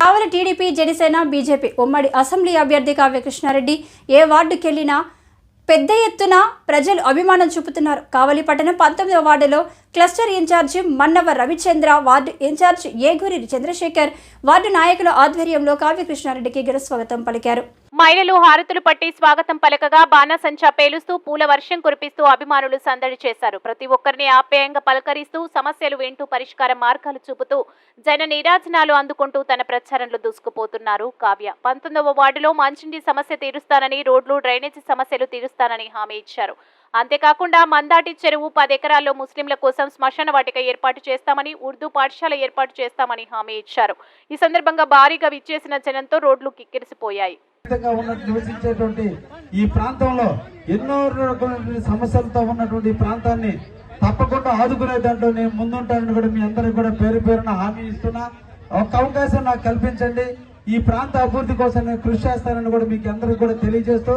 కావలి TDP Janasena BJP ఉమ్మడి assembly అభ్యర్థి కావ్య కృష్ణారెడ్డి ఏ వార్డుకెళ్ళినా పెద్ద ఎత్తున ప్రజలు అభిమానం చూపుతున్నారు. కావలి పట్టణం పంతొమ్మిదవ వార్డులో cluster incharge Mannava Ravichandra ward incharge Eguri Chandrasekhar ward నాయకుల ఆధ్వర్యంలో కావ్య కృష్ణారెడ్డికి ఘన స్వాగతం పలికారు. మహిళలు హారతులు పట్టి స్వాగతం పలకగా బాణసంచా పేలుస్తూ పూల వర్షం కురిపిస్తూ అభిమానులు సందడి చేశారు. ప్రతి ఒక్కరిని ఆప్యాయంగా పలకరిస్తూ సమస్యలు వింటూ పరిష్కార మార్గాలు చూపుతూ జన నీరాజనాలు అందుకుంటూ తన ప్రచారంలో దూసుకుపోతున్నారు. కావ్య పంతొమ్మిదవ వార్డులో మంచినీటి సమస్య తీరుస్తానని రోడ్లు డ్రైనేజీ సమస్యలు తీరుస్తానని హామీ ఇచ్చారు. అంతేకాకుండా మందాటి చెరువు పది ఎకరాల్లో ముస్లింల కోసం శ్మశాన వాటిక ఏర్పాటు చేస్తామని ఉర్దూ పాఠశాల ఏర్పాటు చేస్తామని హామీ ఇచ్చారు. ఈ సందర్భంగా భారీగా విచ్చేసిన జనంతో రోడ్లు కిక్కిరిసిపోయాయి. విధంగా ఉన్నట్టు నివసించేటువంటి ఈ ప్రాంతంలో ఎన్నో రకమైనటువంటి సమస్యలతో ఉన్నటువంటి ప్రాంతాన్ని తప్పకుండా ఆదుకునే దాంట్లో నేను ముందుంటానని కూడా మీ అందరికి కూడా పేరు పేరున హామీ ఇస్తున్నా. ఒక అవకాశం నాకు కల్పించండి. ఈ ప్రాంత అభివృద్ధి కోసం నేను కృషి చేస్తానని కూడా మీకు అందరికి కూడా తెలియజేస్తూ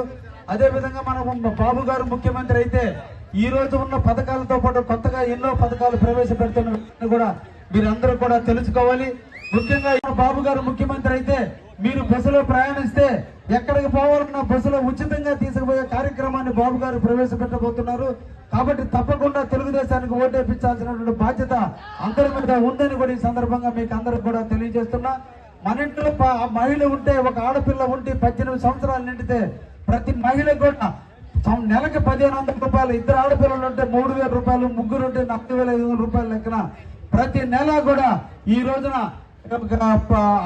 అదేవిధంగా మనం బాబు గారు ముఖ్యమంత్రి అయితే ఈ రోజు ఉన్న పథకాలతో పాటు కొత్తగా ఎన్నో పథకాలు ప్రవేశపెడుతున్న కూడా మీరందరూ కూడా తెలుసుకోవాలి. ముఖ్యంగా బాబు గారు ముఖ్యమంత్రి అయితే మీరు బస్సులో ప్రయాణిస్తే ఎక్కడికి పోవాలన్నా బస్సులో ఉచితంగా తీసుకుపోయే కార్యక్రమాన్ని బాబు గారు ప్రవేశపెట్టబోతున్నారు. కాబట్టి తప్పకుండా తెలుగుదేశానికి ఓటేపించాల్సినటువంటి బాధ్యత అందరి మీద ఉందని కూడా ఈ సందర్భంగా మీకు అందరికి కూడా తెలియజేస్తున్నా. మన ఇంట్లో ఆ మహిళ ఉంటే ఒక ఆడపిల్ల ఉంటే పద్దెనిమిది సంవత్సరాలు నిండితే ప్రతి మహిళ కూడా సం- నెలకి పదిహేను వందల రూపాయలు ఇద్దరు ఆడపిల్లలు ఉంటే మూడు వేల రూపాయలు ముగ్గురు ఉంటే నలభై వేల ఐదు వందల రూపాయల లెక్కన ప్రతి నెల కూడా ఈ రోజున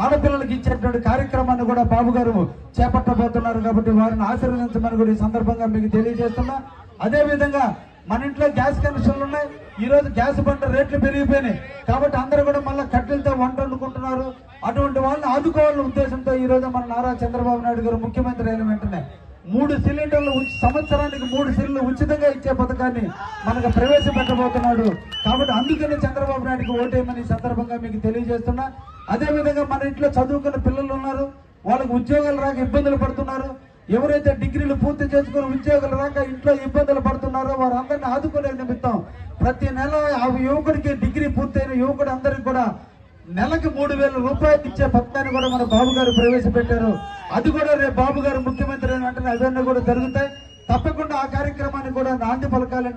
ఆడపిల్లలకి ఇచ్చేటువంటి కార్యక్రమాన్ని కూడా బాబు గారు చేపట్టబోతున్నారు కాబట్టి వారిని ఆశీర్వదించమని కూడా ఈ సందర్భంగా మీకు తెలియజేస్తున్నా. అదేవిధంగా మన ఇంట్లో గ్యాస్ కనెక్షన్లు ఉన్నాయి. ఈ రోజు గ్యాస్ బండ రేట్లు పెరిగిపోయినాయి. కాబట్టి అందరూ కూడా మళ్ళీ కట్టెలతో వంట వండుకుంటున్నారు. అటువంటి వాళ్ళని ఆదుకోవాలనే ఉద్దేశంతో ఈ రోజు మన నారా చంద్రబాబు నాయుడు గారు ముఖ్యమంత్రి అయిన వెంటనే మూడు సిలిండర్లు సంవత్సరానికి మూడు సిలిండర్లు ఉచితంగా ఇచ్చే పథకాన్ని మనకు ప్రవేశపెట్టబోతున్నాడు. కాబట్టి అందుకనే చంద్రబాబు నాయుడుకి ఓటేయమని సందర్భంగా మీకు తెలియజేస్తున్నా. అదేవిధంగా మన ఇంట్లో చదువుకున్న పిల్లలు ఉన్నారు. వాళ్ళకు ఉద్యోగాలు రాక ఇబ్బందులు పడుతున్నారు. ఎవరైతే డిగ్రీలు పూర్తి చేసుకుని ఉద్యోగాలు రాక ఇంట్లో ఇబ్బందులు పడుతున్నారో వారందరిని ఆదుకునే నిమిత్తం ప్రతి నెల ఆ యువకుడికి డిగ్రీ పూర్తయిన యువకుడు అందరికి కూడా నెలకు మూడు వేల రూపాయలు ఇచ్చే పథకాన్ని కూడా మన బాబు గారు ప్రవేశపెట్టారు. అది కూడా రేపు బాబు గారు ముఖ్యమంత్రి అయిన వెంటనే అవన్నీ కూడా జరుగుతాయి. తప్పకుండా ఆ కార్యక్రమాన్ని కూడా నాంది పలకాలంటే